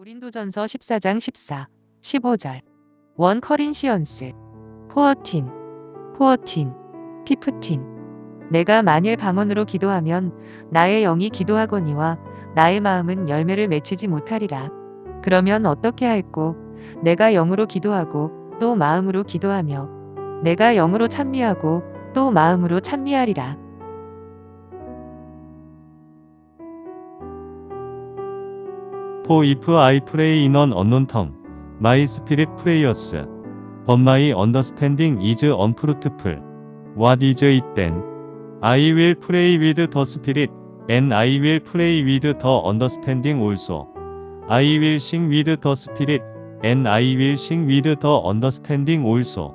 고린도전서 14장 14, 15절. 원 커린시언스. 포어틴, 포어틴, 피프틴. 내가 만일 방언으로 기도하면 나의 영이 기도하거니와 나의 마음은 열매를 맺히지 못하리라. 그러면 어떻게 할꼬? 내가 영으로 기도하고 또 마음으로 기도하며 내가 영으로 찬미하고 또 마음으로 찬미하리라. For if I pray in an unknown tongue, my spirit prayers, but my understanding is unfruitful. What is it then? I will pray with the spirit, and I will pray with the understanding also. I will sing with the spirit, and I will sing with the understanding also.